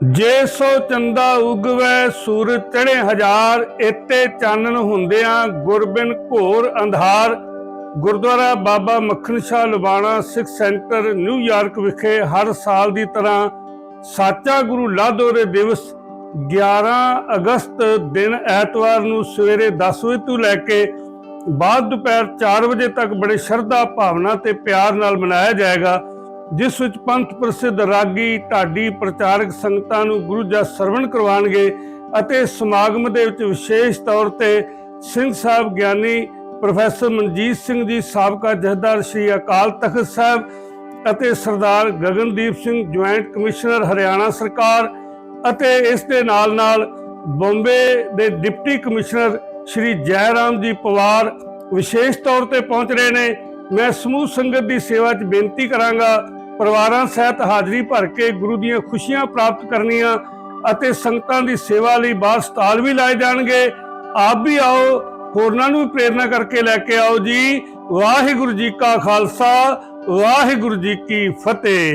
ਜੇ ਸੋ ਚੰਦਾ ਉਗਵੈ ਸੂਰਜ ਚੜੇ ਹਜ਼ਾਰ ਇਤੇ ਚਾਨਣ ਹੁੰਦਿਆਂ ਗੁਰਬਿਨ ਘੋਰ ਅੰਧਾਰ। Gurdwara Baba Makhan Shah Lubana Sikh center New York ਵਿਖੇ ਹਰ ਸਾਲ ਦੀ ਤਰ੍ਹਾਂ ਸਾਚਾ ਗੁਰੂ ਲਾਧੋਰੇ ਦਿਵਸ 11 ਅਗਸਤ ਦਿਨ ਐਤਵਾਰ ਨੂੰ ਸਵੇਰੇ 10 ਵਜੇ ਤੋਂ ਲੈ ਕੇ ਬਾਅਦ ਦੁਪਹਿਰ 4 ਵਜੇ ਤੱਕ ਬੜੇ ਸ਼ਰਧਾ ਭਾਵਨਾ ਤੇ ਪਿਆਰ ਨਾਲ ਮਨਾਇਆ ਜਾਏਗਾ। ਜਿਸ ਵਿੱਚ ਪੰਥ ਪ੍ਰਸਿੱਧ ਰਾਗੀ, ਢਾਡੀ ਪ੍ਰਚਾਰਕ ਸੰਗਤਾਂ ਨੂੰ ਗੁਰੂ ਜਸ ਸਰਵਣ ਕਰਵਾਉਣਗੇ ਅਤੇ ਸਮਾਗਮ ਦੇ ਵਿੱਚ ਵਿਸ਼ੇਸ਼ ਤੌਰ ਤੇ ਸਿੰਘ ਸਾਹਿਬ ਗਿਆਨੀ ਪ੍ਰੋਫੈਸਰ ਮਨਜੀਤ ਸਿੰਘ ਜੀ, ਸਾਬਕਾ ਜਥੇਦਾਰ ਸ੍ਰੀ ਅਕਾਲ ਤਖਤ ਸਾਹਿਬ ਅਤੇ ਸਰਦਾਰ ਗਗਨਦੀਪ ਸਿੰਘ, ਜੁਆਇੰਟ ਕਮਿਸ਼ਨਰ ਹਰਿਆਣਾ ਸਰਕਾਰ ਅਤੇ ਇਸ ਦੇ ਨਾਲ ਨਾਲ ਬੰਬੇ ਦੇ ਡਿਪਟੀ ਕਮਿਸ਼ਨਰ ਸ਼੍ਰੀ ਜੈਰਾਮ ਜੀ ਪਵਾਰ ਵਿਸ਼ੇਸ਼ ਤੌਰ ਤੇ ਪਹੁੰਚ ਰਹੇ ਨੇ। ਮੈਂ ਸਮੂਹ ਸੰਗਤ ਦੀ ਸੇਵਾ 'ਚ ਬੇਨਤੀ ਕਰਾਂਗਾ ਪਰਿਵਾਰਾਂ ਸਹਿਤ ਹਾਜ਼ਰੀ ਭਰ ਕੇ ਗੁਰੂ ਦੀਆਂ ਖੁਸ਼ੀਆਂ ਪ੍ਰਾਪਤ ਕਰਨੀਆਂ ਅਤੇ ਸੰਗਤਾਂ ਦੀ ਸੇਵਾ ਲਈ ਬਾਹਰ ਸਟਾਲ ਵੀ ਲਾਏ ਜਾਣਗੇ। ਆਪ ਵੀ ਆਓ, ਹੋਰਨਾਂ ਨੂੰ ਵੀ ਪ੍ਰੇਰਨਾ ਕਰਕੇ ਲੈ ਕੇ ਆਓ ਜੀ। ਵਾਹਿਗੁਰੂ ਜੀ ਕਾ ਖਾਲਸਾ, ਵਾਹਿਗੁਰੂ ਜੀ ਕੀ ਫਤਿਹ।